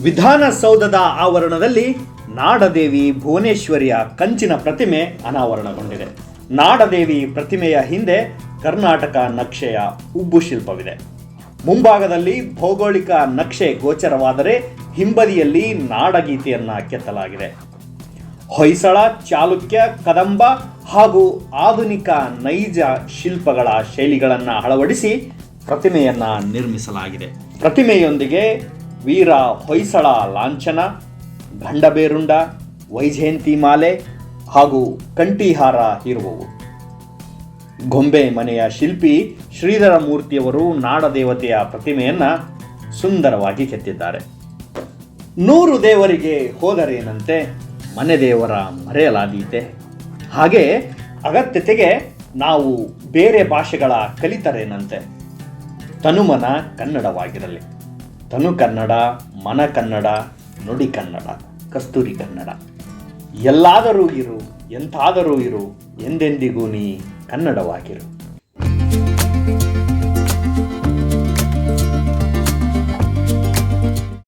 ವಿಧಾನಸೌಧದ ಆವರಣದಲ್ಲಿ ನಾಡದೇವಿ ಭುವನೇಶ್ವರಿಯ ಕಂಚಿನ ಪ್ರತಿಮೆ ಅನಾವರಣಗೊಂಡಿದೆ. ನಾಡದೇವಿ ಪ್ರತಿಮೆಯ ಹಿಂದೆ ಕರ್ನಾಟಕ ನಕ್ಷೆಯ ಉಬ್ಬು ಶಿಲ್ಪವಿದೆ. ಮುಂಭಾಗದಲ್ಲಿ ಭೌಗೋಳಿಕ ನಕ್ಷೆ ಗೋಚರವಾದರೆ ಹಿಂಬದಿಯಲ್ಲಿ ನಾಡಗೀತೆಯನ್ನ ಕೆತ್ತಲಾಗಿದೆ. ಹೊಯ್ಸಳ, ಚಾಲುಕ್ಯ, ಕದಂಬ ಹಾಗೂ ಆಧುನಿಕ ನೈಜ ಶಿಲ್ಪಗಳ ಶೈಲಿಗಳನ್ನು ಅಳವಡಿಸಿ ಪ್ರತಿಮೆಯನ್ನ ನಿರ್ಮಿಸಲಾಗಿದೆ. ಪ್ರತಿಮೆಯೊಂದಿಗೆ ವೀರ ಹೊಯ್ಸಳ ಲಾಂಛನ, ಗಂಡಬೇರುಂಡ, ವೈಜಯಂತಿ ಮಾಲೆ ಹಾಗೂ ಕಂಠೀಹಾರ ಇರುವವು. ಗೊಂಬೆ ಮನೆಯ ಶಿಲ್ಪಿ ಶ್ರೀಧರ ಮೂರ್ತಿಯವರು ನಾಡದೇವತೆಯ ಪ್ರತಿಮೆಯನ್ನು ಸುಂದರವಾಗಿ ಕೆತ್ತಿದ್ದಾರೆ. ನೂರು ದೇವರಿಗೆ ಹೋದರೇನಂತೆ ಮನೆ ದೇವರ ಮರೆಯಲಾದೀತೆ. ಹಾಗೆ ಅಗತ್ಯತೆಗೆ ನಾವು ಬೇರೆ ಭಾಷೆಗಳ ಕಲಿತರೇನಂತೆ. ತನುಮನ ಕನ್ನಡವಾಗಿರಲಿ. ತನು ಕನ್ನಡ, ಮನ ಕನ್ನಡ, ನುಡಿ ಕನ್ನಡ, ಕಸ್ತೂರಿ ಕನ್ನಡ. ಎಲ್ಲಾದರೂ ಇರು, ಎಂತಾದರೂ ಇರು, ಎಂದೆಂದಿಗೂ ನೀ ಕನ್ನಡವಾಗಿರು.